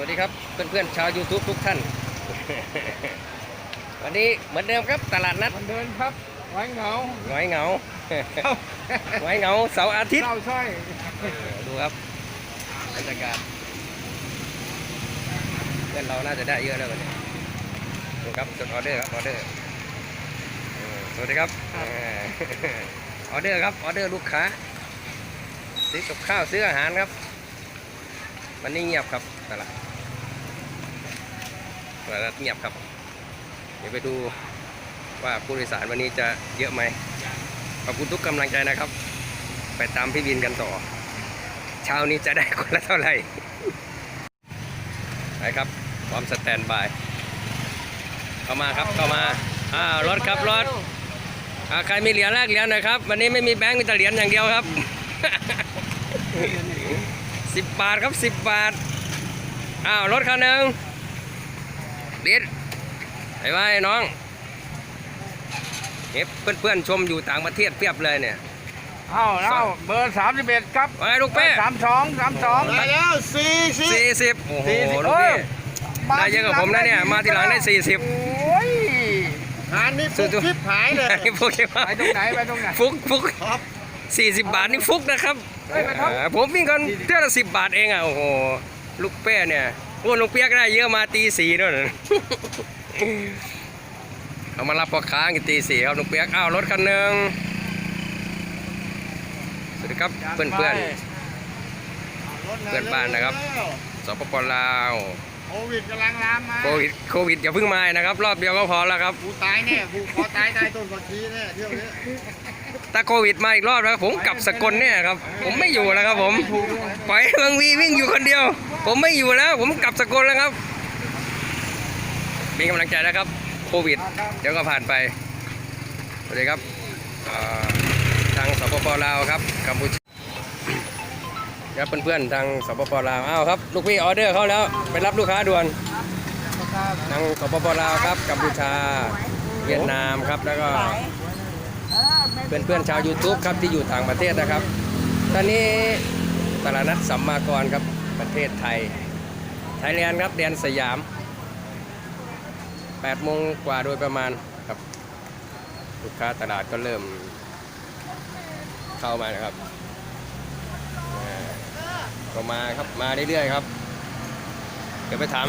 วัสดีครับเพื่อนๆชาว YouTube ทุกท่าน วันนี้เหมือนเดิมครับตลาดนัดมันเดินครับไว้เหงาหงอยเหงาหงอยเหงาเสาร์อาทิตย์เศร้าสร้อยดูครับบรรยากาศเพื่อนเราน่าจะได้เยอะแล้ววันนี้ดูครับจดออเดอร์ครับออเดอร์เออสวัสดีครับเออออเดอร์ครับออเดอร์ลูกค้าซื้อกับข้าวซื้ออาหารครับ วันนี้เงียบครับตลาด ตลาดเงียบครับ เดี๋ยวไปดูว่าผู้โดยสารวันนี้จะเยอะไหมขอบคุณทุกกำลังใจนะครับ ไปตามพี่บินกันต่อ เช้านี้จะได้คนละเท่าไหร่ไปครับพร้อมสแตนบาย เข้ามาครับเข้ามาอ้าวรถครับรถอ่าใครมีเหรียญแลกเหรียญหนะครับ วันนี้ไม่มีแบงค์มีแต่เหรียญอย่างเดียวครับสิบบาทครับสิบบาทอ้าวรถคันหนึ่ง บิดไปไว้น้องเฮ้เพื่อนๆชมอยู่ต่างประเทศเพียบเลยเนี่ยเอาเอาเบอร์สามสิบเอ็ดครับว่าไงลูกเป้สามสองสามสองได้แล้วสี่สิบสี่สิบโอ้โหสี่สิบลูกโอ้ยพี่ได้เยอะกว่าผมนะเนี่ยมาทีหลังได้สี่สิบโอ้ยงานนี้ฟุกทิพหายเลยพวกนี้ว่าไปตรงไหนไปตรงไหนฟุกฟุกครับสี่สิบบาทนี่ฟุกนะครับเฮ้ยไปครับอ่าผมวิ่งกันเท่าละสิบบาทเองอะโอ้โหลูกเป้เนี่ย โอ้ลูกเปียกได้เยอะมาตีสี่ด้วยนะเอามารับพ่อค้ากันตีสี่ครับลูกเปียกอ้าวรถคันหนึ่งสวัสดีครับเพื่อนเพื่อนเพื่อนบ้านนะครับๆสปปลาวโค วิดกำลังลามมาโควิดโควิดอย่าเพิ่งมานะครับ รอบเดียวก็พอแล้วครับ กูตายแน่กูขอตายตายต้นกัทีแน่เที่ยวนี้ถ้าโควิดมาอีกรอบแล้วผมกลับสกลเนี่ยครับ ผมไม่อยู่แล้วครับผมปล่อยให้บางวีวิ่งอยู่คนเดียว ผมไม่อยู่แล้ว ผมกลับสกลแล้วครับมีกำลังใจนะครับ โควิด เดี๋ยวก็ผ่านไปสวัสดีครับเอ่อทางสปปลาวครับกัมพูชา ครับเพื่อนๆทางสปปลาวอ้าวครับลูกพี่ออเดอร์เข้าแล้วไปรับลูกค้าด่วนทางสปปลาวครับกัมพูชาเวียดนามครับแล้วก็เพื่อนเพื่อนๆชาว YouTube ครับที่อยู่ต่างประเทศนะครับ ตอนนี้ตลาดนัดสัมมากรครับประเทศไทยไทยแลนด์ครับแดนสยาม8โมงกว่าโดยประมาณครับ ลูกค้าตลาดก็เริ่มเข้ามานะครับ ก็มาครับมาเรื่อยๆครับ เดี๋ยวไปถาม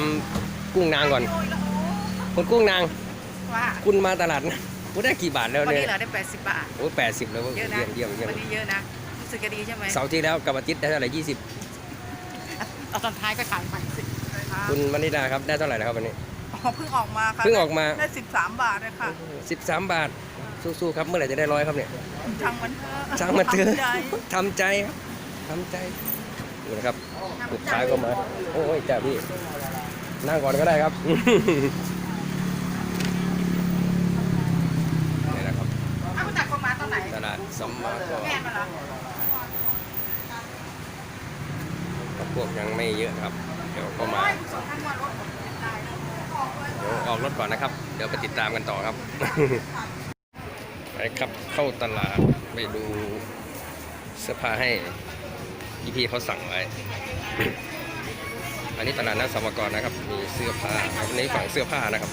กุ้งนางก่อนคุณกุ้งนาง ว่าคุณมาตลาดนะคุณได้กี่บาทแล้ววันเนี่ยนี้เราได้80บาท โอ้แปดสิบแล้วเว้ยเยอะนะเยี่ยมเยี่ยมเยี่ยมวันนี้เยอะนะรู้สึกจะดีใช่ไหมเสาร์ที่แล้วกับอาทิตย์ได้เท่าไหร่ยี่สิบเอาตอนท้ายก็ขายไปสิคุณมณิดาครับได้เท่าไหร่นะครับวันนี้ อ๋อเพิ่งออกมาค่ะเพิ่งออกมา ได้ 13 บาทเลยค่ะสิบสามบาทสู้ๆครับเมื่อไหร่จะได้ร้อยครับเนี่ย ช่างมันเถอะช่างมันเถอะ ทำใจ ทำใจครับทำใจ นี่นะครับลูกค้าก็มา โอ้ยจ้าพี่ นั่งก่อนก็ได้ครับนี่นะครับเอาคุณตักคนมาตอนไหนตลาดสัมมาก็แม่มาเหรอพวกยังไม่เยอะครับ เดี๋ยวก็มาโอ้ยสองพันกว่ารถหมดได้แล้วออกเลยเดี๋ยวออกรถก่อนนะครับ เดี๋ยวไปติดตามกันต่อครับ ไปครับเข้าตลาดไปดูเสื้อผ้าให้ พี่พี่ๆเขาสั่งไว้ อันนี้ตลาดนัดสมกรนะครับ มีเสื้อผ้าครับอันนี้ฝั่งเสื้อผ้านะครับ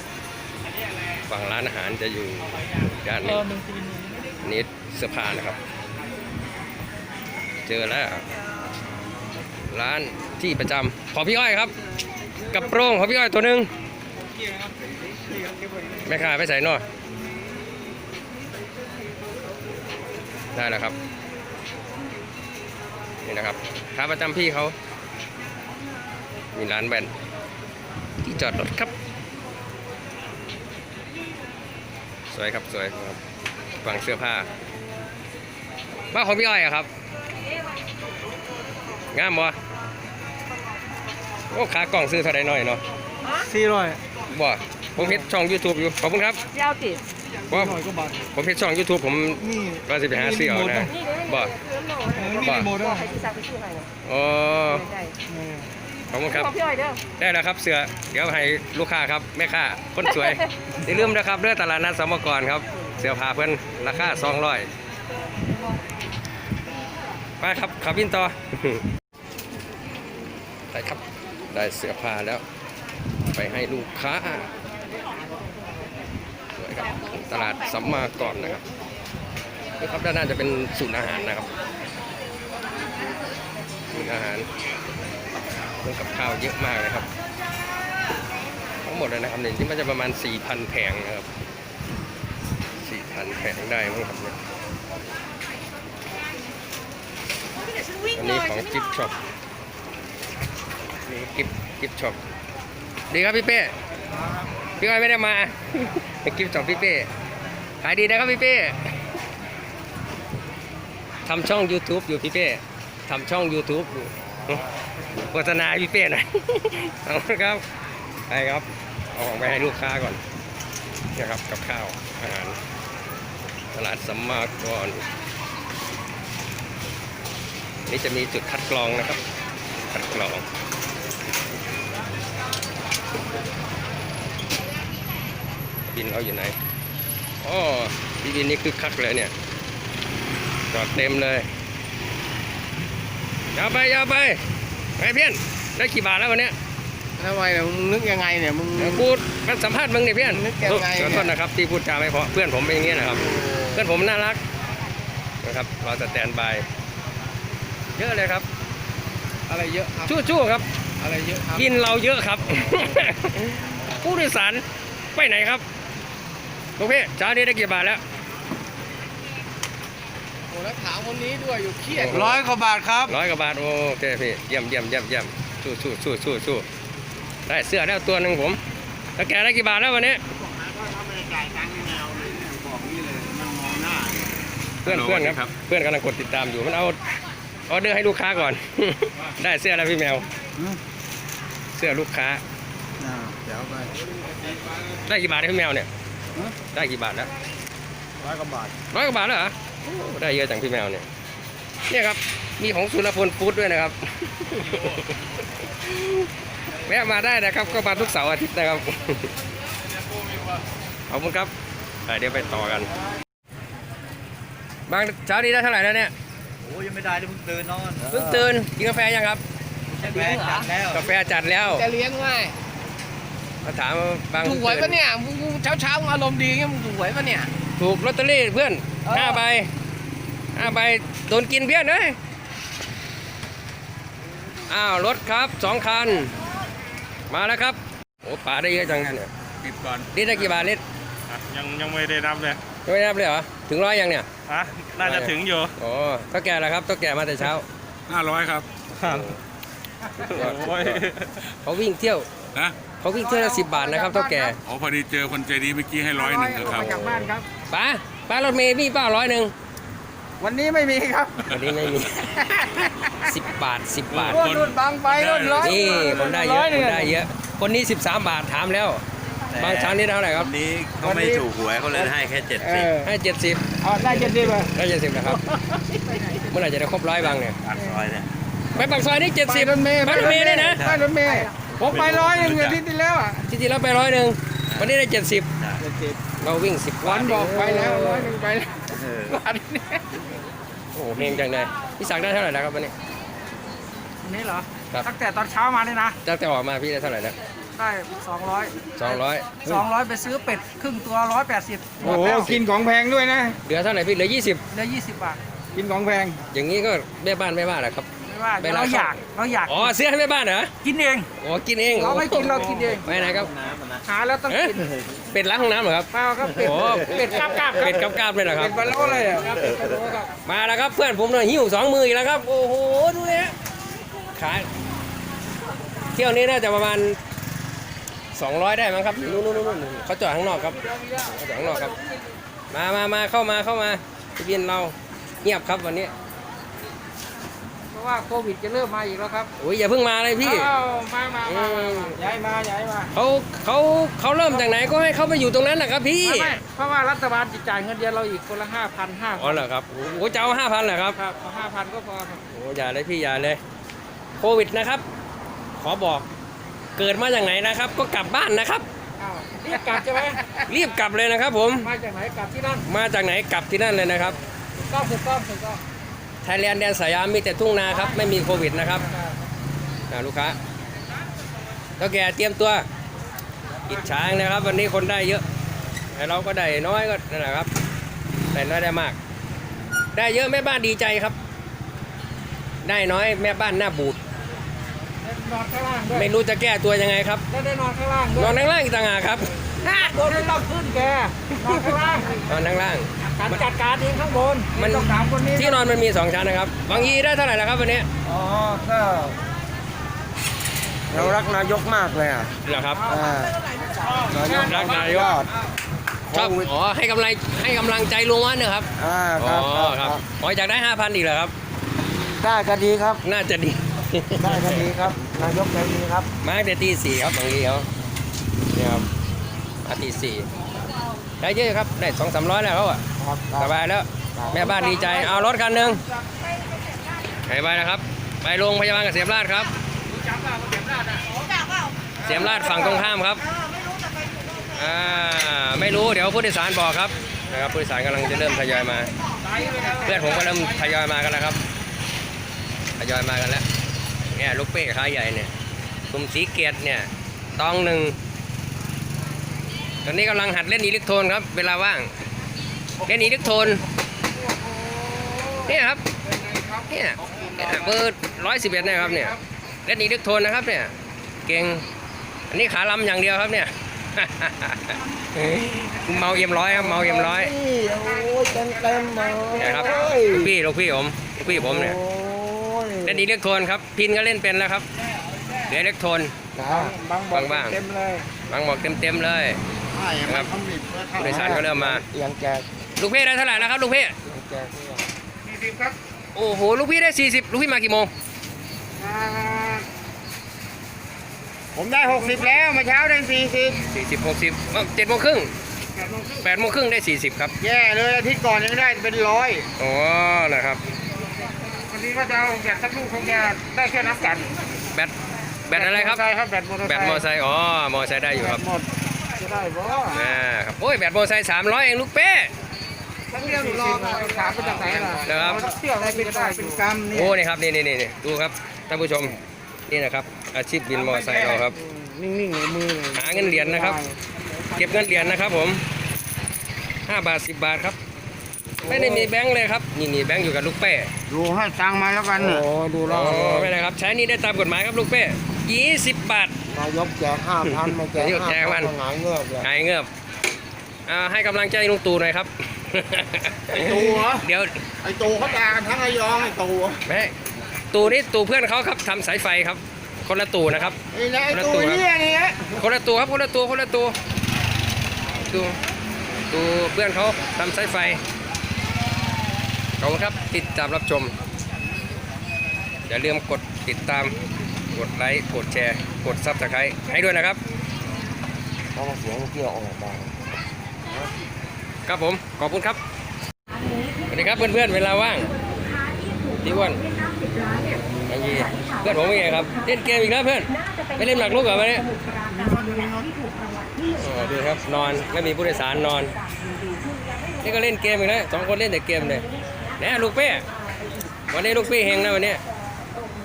ฝั่งร้านอาหารจะอยู่ด้านนี้อันนี้เสื้อผ้านะครับ เจอแล้ว ร้านที่ประจำขอพี่อ้อยครับ กับโปรงขอพี่อ้อยตัวหนึ่งแม่ค้าไปใส่หน่อยได้แล้วครับ นี่นะครับค้าประจำพี่เขามีร้านแว่นที่จอดรถครับ สวยครับสวยครับฟังเสื้อผ้าบ้านของพี่อ้อยอะครับงามบ่โอ้ขากล่องซื้อเท่าไรหน่อยเนาะสี่ร้อยบ่ ผมเฮ็ดช่อง YouTube อยู่ ขอบคุณครับยาวติว่าร้อยกว่าบาทผมเฮ็ดช่อง YouTube ผมนี่ก็สิไปหาซื้อเอานะบ่นี่โมเดลใครที่ซักไปชื่อใครเนี่ยอ๋อได้ขอบคุณครับของพี่อ้อยเด้อได้แล้วครับเสือเดี๋ยวให้ลูกค้าครับแม่ค้าคนสวยอย่าลืมนะครับเรื่องตลาดนัดสมกรครับ เสื้อผ้าเพิ่นราคา200ไปครับขับวินต่อไปครับได้เสื้อผ้าแล้ว ไปให้ลูกค้า ครับตลาดสัมมาก่อนนะครับนี่ครับด้านหน้าจะเป็นศูนย์อาหารนะครับศูนย์อาหารเครื่องกับข้าวเยอะมากเลยครับ ทั้งหมดเลยนะครับเนี่ยที่มันจะประมาณ 4,000 แผงนะครับ 4,000 แผงได้มั้งครับเนี่ยอันนี้ของกิฟช็อปนี่กิฟกิฟช็อปดีครับพี่เป้พี่อ้อยไม่ได้มา กิฟช็อปพี่เป้ขายดีนะครับพี่เป้ทำช่อง YouTube อยู่พี่เป้ทำช่อง YouTube อยู่โฆษณาให้พี่เป้หน่อยเอาละครับไปครับ เอาของไปให้ลูกค้าก่อนนะครับกับข้าวอาหารตลาดสัมมากรนี่จะมีจุดคัดกรองนะครับ คัดกรอง บินเราอยู่ไหนอ๋อพี่บินนี่คือคักเลยเนี่ยจอดเต็มเลยยาวไปยาวไปไงเพี้ยนได้กี่บาทแล้ววันเนี้ยทำไมเนี่ยมึงนึกยังไงเนี่ยมึงเดี๋ยวกูมาสัมภาษณ์มึงเนี่ยเพื่อนนึกยังไงขอโทษนะครับที่พูดจาไม่เพราะเพื่อนผมเป็นอย่างนี้นะครับ เพื่อนผมน่ารักนะครับรอสแตนบายเยอะเลยครับ อะไรเยอะครับชู้ๆครับ อะไรเยอะครับกินเราเยอะครับผู้โดยสารไปไหนครับ โอเคเช้านี้ได้กี่บาทแล้วโอ้แล้วถามคนนี้ด้วยอยู่เครียดร้อยกว่าบาทครับร้อยกว่าบาทโอเคพี่เยี่ยมเยี่ยมเยี่ยมเยี่ยมสู้สู้สู้สู้สู้ได้เสื้อแล้วตัวหนึ่งผมแล้วแกได้กี่บาทแล้ววันนี้ถ้าไม่ได้จ่ายตังค์แนวเลยเนี่ยบอกนี่เลยมันมองหน้าเพื่อนเพื่อนครับเพื่อนกำลังกดติดตามอยู่มันเอาออเดอร์ให้ลูกค้าก่อน ได้เสื้อแล้วพี่แมว เสื้อลูกค้าเดี๋ยวไปได้กี่บาทเนี่ยพี่แมวเนี่ยฮะ ได้กี่บาทแล้วร้อยกว่าบาทร้อยกว่าบาทแล้วเหรอโอ้ได้เยอะจังพี่แมวเนี่ยเนี่ยครับ มีของสุรพลฟู้ดด้วยนะครับ แวะมาได้นะครับ ก็มาทุกเสาร์อาทิตย์นะครับ ขอบคุณครับไปเดี๋ยวไปต่อกัน บางเช้านี้ได้เท่าไหร่แล้วเนี่ย โอ้ยังไม่ได้เลยเพิ่งตื่นนอน เพิ่งตื่นกินกาแฟยังครับแม่จัดแล้ว กาแฟจัดแล้ว จะเลี้ยงไง มาถามว่าบางถูกหวยปะเนี่ยมึงเช้าเช้าๆมึงอารมณ์ดีเงี้ยมึงถูกหวยปะเนี่ย ถูกลอตเตอรี่เพื่อนเออ ห้าใบห้าใบโดนกินเพื่อนเอ้ยอ้าวรถครับสองคัน มาแล้วครับโอ้ป่าได้เยอะจังเนี่ยปิดก่อนลิตรได้กี่บาทลิตรอะยังยังไม่ได้นับเลยยังไม่นับเลยเหรอถึงร้อยยังเนี่ยอะน่าจะถึงอยู่อ๋อเท่าแก่แล้วครับเท่าแก่มาแต่เช้า ห้าร้อยครับ โอ้ย เขาวิ่งเที่ยว นะเขาวิ่งเที่ยวละสิบบาทนะครับเท่าแก่อ๋อพอดีเจอคนใจดีเมื่อกี้ให้ร้อยหนึ่งครับกลับบ้านครับป้าป้ารถเมย์พี่ป้าร้อยหนึ่งวันนี้ไม่มีครับ วันนี้ไม่มีสิบบาทสิบบาทรุ่นรุ่นบางไปรุ่นร้อยนี่ผมได้เยอะผมได้เยอะ คนนี้13บาทถามแล้ว บางช้างนี่เท่าไหร่ครับนี้เขาไม่ถูกหวยเขาเลยให้แค่เจ็ดเอสิบอให้70เอาได้เจ็ดสิบเลยได้70นะครับเมื่อไหร่จะได้ครบร้อยบางเนี่ยปากซอยเนี่ยไปปากซอยนี่ไป70รถเมย์ไปรถเมย์เลยนะไปรถเมย์ ผมไปร้อยหนึ่งอาทิตย์ที่แล้วอะจริงๆแล้วไปร้อยหนึ่งวันนี้ได้70เราวิ่ง10วับาทนบอกไปแล้วร้อยหนึ่งไปแล้วเออวันนี้โอ้โหเฮงจังเลยพี่สักดิ์ได้เท่าไหร่แล้วครับวันนี้นี่เหรอครับตั้งแต่ตอนเช้ามานี่นะตั้งแต่ออกมาพี่ได้เท่าไหร่แล้วได้200 200 200ไปซื้อเป็ดครึ่งตัว180โอ้โหกินของแพงด้วยนะเหลือเท่าไหร่พี่เหลือ20เหลือ20บาทกินของแพงอย่างนี้ก็แม่บ้านแม่บ้านแหละครับ ไม่ว่าไปร้านเราอยากเราอยากอ๋อเสื้อให้แม่บ้านเหรอกินเองอ๋อกินเองเราไม่กินเรากินเองไปไหนครับหาแล้วต้องเอ๊ะกินเป็ดล้างห้องน้ำเหรอครับเปล่าครับเป็ดโอ้เป็ดกราบกราบๆคเป็รับดกับกาบเลยนะครับเป็นบะโลเลยอะครับเป็ดกระโดดครับมาแล้วครับเพื่อนผมเนี่ยหิ้วสองมืออีกแล้วครับโอ้โหดูเลยฮะขายเที่ยวนี้น่าจะประมาณ200 ได้มั้งครับนู่นนู่นนู่นนู่นเขาจอดข้างนอกครับเขาจอดข้างนอกครับ มามามาเข้ามาเข้ามาพี่บินเราเงียบครับวันนี้เพราะ ว่าโควิดจะเริ่มมาอีกแล้วครับโอ้ยอย่าเพิ่งมาเลยพี่อ้าวมามามามาอืมย้ายมาย้ายมาเขาเขาเขาเริ่มจากไหนก็ให้เขาไปอยู่ตรงนั้นแหละครับพี่ไม่ไม่เพราะว่ารัฐบาลจะจ่ายเงินเดือนเราอีกคนละ5,000อ๋อเหรอครับโอ้โหจะเอาห้าพันเหรอครับ5,000ครับเอา5,000ก็พอครับโอ้อย่าเลยพี่อย่าเลยโควิดนะครับ ขอบอกเกิดมาจากไหนนะครับ ก็กลับบ้านนะครับ อ้าวรีบกลับใช่ไหมรีบกลับเลยนะครับ ผมมาจากไหนกลับที่นั่นมาจากไหนกลับที่นั่นเลยนะครับ ถูกต้องถูกต้องถูกต้อง ไทยแลนด์แดนสยามมีแต่ทุ่งนาครับ ไม่มีโควิดนะครับอ่าลูกค้าเท่าแก่เตรียมตัวกิดช้างนะครับ วันนี้คนได้เยอะ แต่เราก็ได้น้อยก็นั่นแหละครับได้น้อยได้มาก ได้เยอะแม่บ้านดีใจครับ ได้น้อยแม่บ้านหน้าบูดนอนข้างล่างด้วยไม่รู้จะแก้ตัวยังไงครับแล้วได้นอนข้างล่างด้นวอยนข้างล่างอีกต่างหากครับ โดนไม่ต้องขึ้นแกนอนข้างล่างนอนข้างล่าง การจัดการเองข้างบนมัน ต้องถามคนนี้ที่นอนมันมีสองชั้นนะครับบางยีได้เท่าไหร่แล้วครับวันนี้อ๋อก็เรารักนายกมากเลยอะเหรอครับ อ่ารักนายกยอดชอบอ๋อให้กำลังให้กำลังใจลุงวันเนอะครับอ่าอ๋คอรับครับอ๋ออยากได้ห้าพันอีกเหรอครับ ได้ก็ดีครับ น่าจะดี ได้ก็ดีครับ นายกใจดีครับมาตั้งแต่ตีสี่ครับบางทีเขาเนี่ยครับ มาตีสี่ได้เยอะครับ ได้สองสามร้อยแล้วเขาอะครับคสรับบายแล้ว แม่บ้านดีใจ เอารถคันหนึ่งไปไปนะครับ ไปโรงพยาบาลเกษมราชครับเกษมราชฝั่งตรงข้ามครับอ่าไม่รู้เดี๋ยวผู้โดยสารบอกครับนะครับผู้โดยสารกำลังจะเริ่มทยอยมา เพื่อนผมก็เริ่มทยอยมากันแล้วครับทยอยมากันแล้วเนี่ยลูกเป้ขาใหญ่เนี่ยกลุ่มสีเกียรติเนี่ยตองหนึ่ง ตอนนี้กำลังหัดเล่นอิเล็กโทรนครับ เวลาว่าง เล่นอิเล็กโทรนเนี่ยครับเนี่ยเนี่ยเบอร์ร้อยสิบเอ็ดนะครับเนี่ยเล่นอิเล็กโทรนนะครับเนี่ยเก่งอันนี้ขาลำอย่างเดียวครับเนี่ยเมาเอ็มร้อยครับเมาเอ็มร้อยนี่โอ้ยเต็มเต็มๆเลยนะครับโอ้ยลูกพี่ลูกพี่ผมลูกพี่ผมเนี่ยโอ้ยเล่นอิเล็กโทรนครับพินก็เล่นเป็นแล้วครับเหลืออิเล็กโทรนนะบางบอกบางๆเต็มเลยบางบอกเต็มๆเลย นะครับผู้โดยสารก็เริ่มมายังแจกลูกพี่ได้เท่าไหร่แล้วครับลูกพี่ยังแจกเนี่ยโอ้โห ลูกพี่ได้ 40 ลูกพี่มากี่โมงผมได้ 60 แล้วเมื่อเช้าได้ 40 60เอ้า7โมงครึ่ง8โมงครึ่งได้ 40 ครับ40แย่เลยอาทิตย์ก่อนยังได้เป็นร้อยอ๋อนะครับ วันนี้ว่าจะเอาแบตสักลูกคงจะได้แค่นับกันแบตแบตอะไรครับ ใช่ครับแบตมอเตอร์ไซค์แบตมอไซค์ อ๋อ มอไซค์ได้อยู่ครับหมด จะได้บ่อ่าครับโอ้ยแบตมอไซค์300เองลูกเป้ทั้งเรื่องรอถามไปจากไหนล่ะนะครับเที่ยวอะไรเป็นได้เป็นกรรมนี่โอ้นี่ครับนี่นี่นี่นี่ดูครับท่านผู้ชมนี่นะครับอาชีพบินมอไซค์เราครับ นิ่งๆในมือเลยหาเงินเหรียญนะครับ เก็บเงินเหรียญนะครับผม5บาท10บาทครับ ไม่ได้มีแบงค์เลยครับนี่นี่แบงค์อยู่กับลูกเป้ดูให้ตังค์มาแล้วกันโอ้ดูแล้อ๋วอไม่ได้ครับใช้นี่ได้ตามกฎหมายครับลูกเป้20บาท นายกแจกห้าพันมาแจกนายกห้าแจกพัพันนหงายเงือบเลยหายเงือบอ่าให้กำลังใจลุงตู่หน่อยครับ ไอ้ตู่เหรอเดี๋ยวไอ้ตูเขาด่ากันทั้งระยองไอ้ตูแม่ตู่นี่ตู่เพื่อนเขาครับทำสายไฟครับ คนละตู่นะครับ ไอ้นะไอ้คนละตูตู่ครับเนี่ยนี่ฮะคนละตัวครับคนละตัวคนละตัวตัวตัวเพื่อนเขาทำสายไฟขอบคุณครับติดตามรับชม อย่าลืมกดติดตามกดไลค์กดแชร์ กดซับสไครต์ให้ด้วยนะครับต้องเสียงเกี่ยวออกมาครับผมขอบคุณครับสวัสดีครับเพื่อนๆเวลาว่างพี่อ้วนบางทีเพื่อนผมเป็นไงครับเล่นเกมอีกแล้วเพื่อนไปเล่นหมากรุกเหรอวันนี้อ๋อดูครับนอนไม่มีผู้โดยสารนอน นี่ก็เล่นเกมอีกแล้วสองคนเล่นแต่เกมเลยแหน่ลูกเป้วันนี้ลูกเป้เฮงนะวันนี้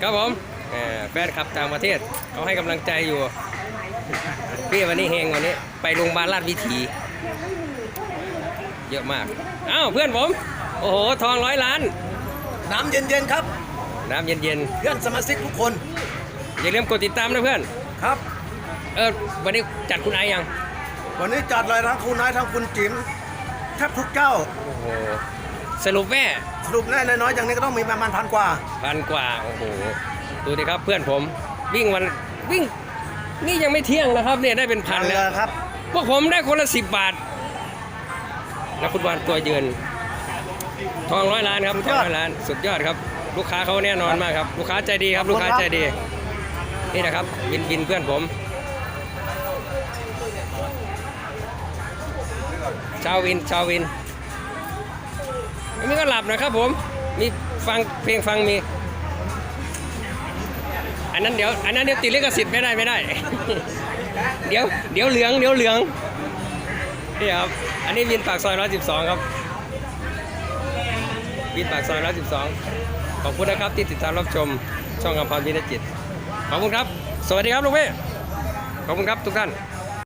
ครับผม แหมแฟนคลับต่างประเทศเขาให้กำลังใจอยู่ พี่วันนี้เฮงวันนี้ ไปโรงพยาบาลราชวิถี เยอะมาก อ้าวเพื่อนผม โอ้โห ทองร้อยล้าน น้ำเย็นๆครับ น้ำเย็นเพื่อนสมาชิกทุกคนๆอย่าลืมกดติดตามนะเพื่อน ครับ เออวันนี้จัดคุณไอยัง วันนี้จัดเลยทั้งคุณนายทั้งคุณจิ๋มแทบทุกเจ้า โอ้โห สรุปแม่ สรุปแน่น้อยๆอย่างนี้ก็ต้องมีประมาณพันกว่า พันกว่า โอ้โห ดูดิครับเพื่อนผมวิ่งวันวิ่ง นี่ยังไม่เที่ยงนะครับเนี่ยได้เป็นพันเลแล้ยวครับ พวกผมได้คนละสิบบาทนักฟุตบอลตัวยืนทองร้อยล้านครับทองร้อยล้านสุดยอดครับ ลูกค้าเขาแน่นอนมากครับ ลูกค้าใจดีครับ ลูกค้าใจดี นี่นะครับวินวินเพื่อนผม ชาววินชาววินอันนี้ก็หลับนะครับผมมีฟังเพลงฟังมี อันนั้นเดี๋ยวอันนั้นเดี๋ยวติดลิขสิทธิ์ไม่ได้ไม่ได้ เดี๋ยวเดี๋ยวเหลืองเดี๋ยวเหลืองนี่ครับอันนี้วินปากซอยร้อสิบสองครับวินปากซอยร้อสิบสองขอบคุณนะครับที่ติดตามรับชมช่องกำพรวินจิต ขอบคุณครับ สวัสดีครับลุงเป้ขอบคุณครับทุกท่าน